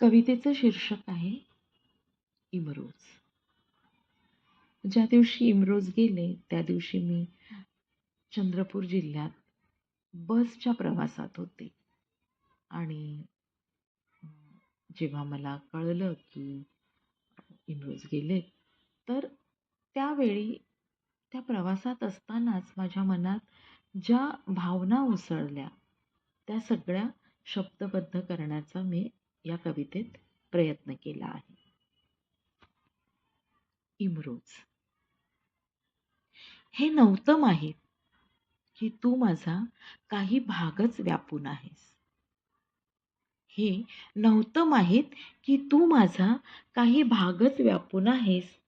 कवितेचं शीर्षक आहे इमरोज. ज्या दिवशी इमरोज गेले त्या दिवशी मी चंद्रपूर जिल्ह्यात बसच्या प्रवासात होते. आणि जेव्हा मला कळलं की इमरोज गेले तर त्यावेळी त्या प्रवासात असतानाच माझ्या मनात ज्या भावना उसळल्या त्या सगळ्या शब्दबद्ध करण्याचा मी या कवितेत प्रयत्न केला आहे. इमरोज. हे नव्हतं माहीत की तू माझा काही भागच व्यापून आहेस. हे नव्हतं माहीत की तू माझा काही भागच व्यापून आहेस.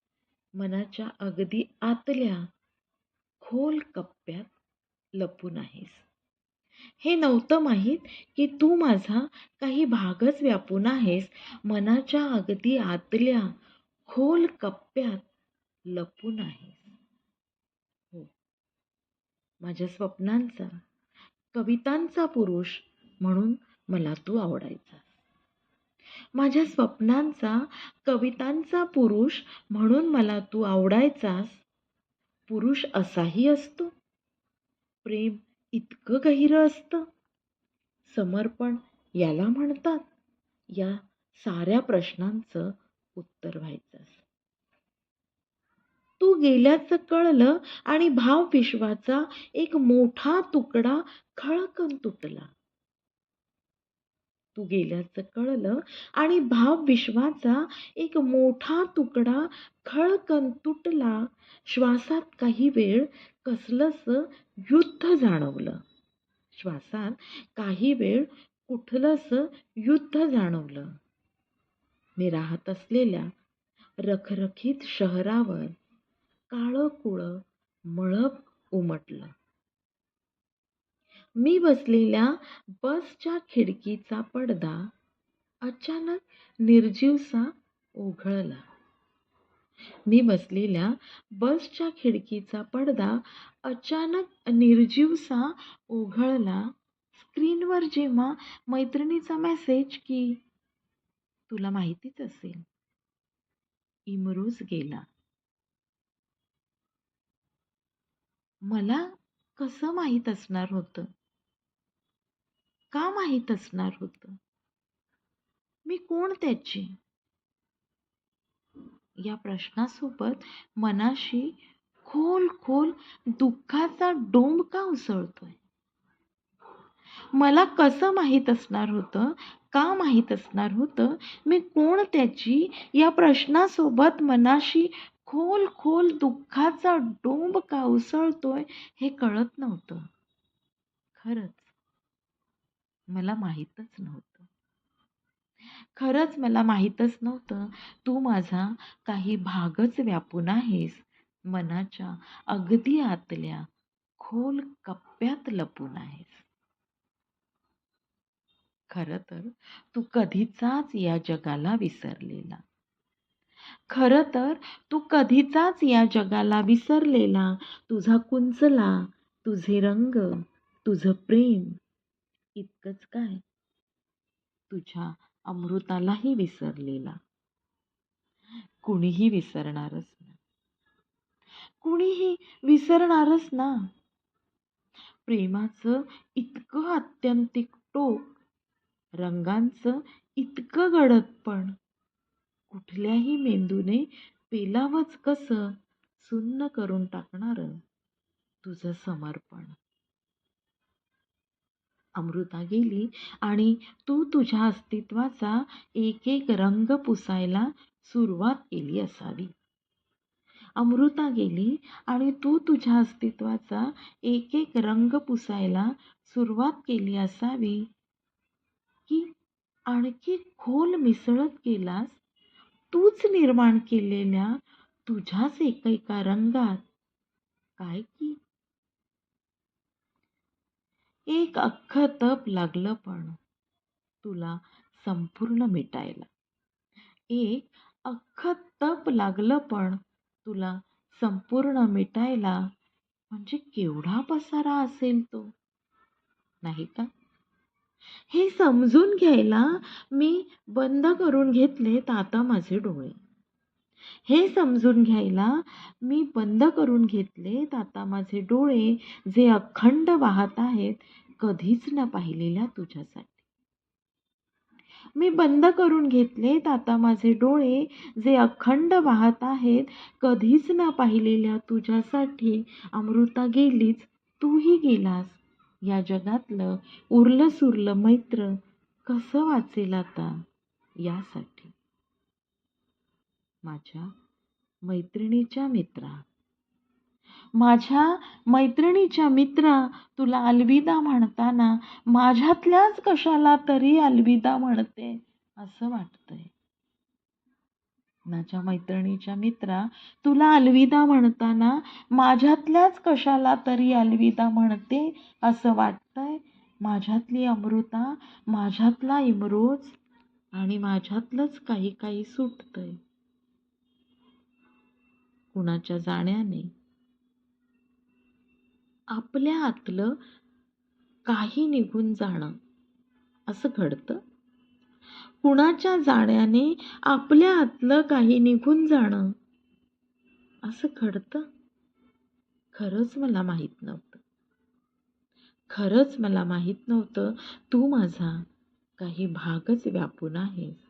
मनाच्या अगदी आतल्या खोल कप्प्यात लपून आहेस. हे नव्हतं माहीत की तू माझा काही भागच व्यापून आहेस. मनाच्या अगदी आतल्या खोल कप्प्यात लपून आहेस. हो. माझ्या स्वप्नांचा कवितांचा पुरुष म्हणून मला तू आवडायचा. माझ्या स्वप्नांचा कवितांचा पुरुष म्हणून मला तू आवडायचास. पुरुष असाही असतो. प्रेम इतकं गहिरं असतं. समर्पण याला म्हणतात. या साऱ्या प्रश्नांचं उत्तर व्हायचं तू गेल्याचं कळलं आणि भाव विश्वाचा एक मोठा तुकडा खळकन तुटला. तू गेल्याचं कळलं आणि भाव विश्वाचा एक मोठा तुकडा खळकन तुटला. श्वासात काही वेळ कसलंस युद्ध जाणवलं. श्वासात काही वेळ कुठलंस युद्ध जाणवलं. मी राहत असलेल्या रखरखीत शहरावर काळं कुळं मळप उमटलं. मी बसलेल्या बसच्या खिडकीचा पडदा अचानक निर्जीवसा ओघळला मी बसलेल्या बसच्या खिडकीचा पडदा अचानक निर्जीवसा ओघळला स्क्रीनवर जेव्हा मैत्रिणीचा मेसेज की तुला माहितीच असेल इमरूज गेला. मला कसं माहीत असणार होतं? का माहीत असणार होतं? मी कोण त्याची? या प्रश्नासोबत मनाशी खोल खोल दुःखाचा डोंब का उसळतोय? मला कसं माहीत असणार होतं? का माहीत असणार होतं? मी कोण त्याची? या प्रश्नासोबत मनाशी खोल खोल दुःखाचा डोंब का उसळतोय हे कळत नव्हतं. खरंच मला माहीतच नव्हतं. खरंच मला माहीतच नव्हतं. तू माझा काही भागच व्यापून आहेस. मनाच्या अगदी आतल्या खोल कप्प्यात लपून आहेस. खरं तर तू कधीचाच या जगाला विसरलेला. खरं तर तू कधीचाच या जगाला विसरलेला. तुझा कुंचला तुझे रंग तुझं प्रेम इतकंच काय? तुझ्या अमृतालाही विसरलेला. कुणीही विसरणारच ना. कुणीही विसरणारच ना. प्रेमाचं इतकं आत्यंतिक टोक रंगांचं इतकं गडदपण. कुठल्याही मेंदूने पेलावंच कसं सुन्न करून टाकणारं तुझं समर्पण. अमृता गेली आणि तू तुझ्या अस्तित्वाचा एक एक रंग पुसायला सुरुवात केली असावी. अमृता गेली आणि तू तुझ्या अस्तित्वाचा एक एक रंग पुसायला सुरुवात केली असावी. की आणखी खोल मिसळत गेलास? तूच निर्माण केलेल्या तुझ्याच एकेका रंगात. काय की एक अख्खं तप लागलं पण तुला संपूर्ण मिटायला. एक अख्खं तप लागलं पण तुला संपूर्ण मिटायला म्हणजे केवढा पसारा असेल तो? नाही का? हे समजून घ्यायला मी बंद करून घेतलेत आता माझे डोळे. हे समजून घ्यायला मी बंद करून घेतलेत आता माझे डोळे जे अखंड वाहत आहेत कधीच न पाहिलेल्या तुझ्यासाठी. मी बंद करून घेतलेत आता माझे डोळे जे अखंड वाहत आहेत कधीच न पाहिलेल्या तुझ्यासाठी अमृता गेलीच तूही गेलास. या जगातलं उरलं सुरलं मैत्र कसं वाचेल आता यासाठी? माझ्या मैत्रिणीच्या मित्रा माझ्या मैत्रिणीच्या मित्रा तुला अलविदा म्हणताना माझ्यातल्याच कशाला तरी अलविदा म्हणते असं वाटतंय. माझ्या मैत्रिणीच्या मित्रा तुला अलविदा म्हणताना माझ्यातल्याच कशाला तरी अलविदा म्हणते असं वाटतंय. माझ्यातली अमृता माझ्यातला इमरोज आणि माझ्यातलंच काही काही सुटतंय. कुणाच्या जाण्याने आपल्या आतलं काही निघून जाणं. असं घडतं. कुणाच्या जाण्याने आपल्या आतलं काही निघून जाणं. असं घडतं. खरंच मला माहीत नव्हतं. खरंच मला माहीत नव्हतं. तू माझा काही भागच व्यापून आहेस.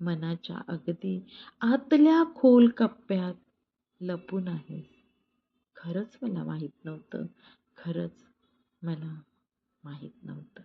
मनाच्या अगदी आतल्या खोल कप्प्यात लपून आहेस. खरंच मला माहीत नव्हतं. खरंच मला माहीत नव्हतं.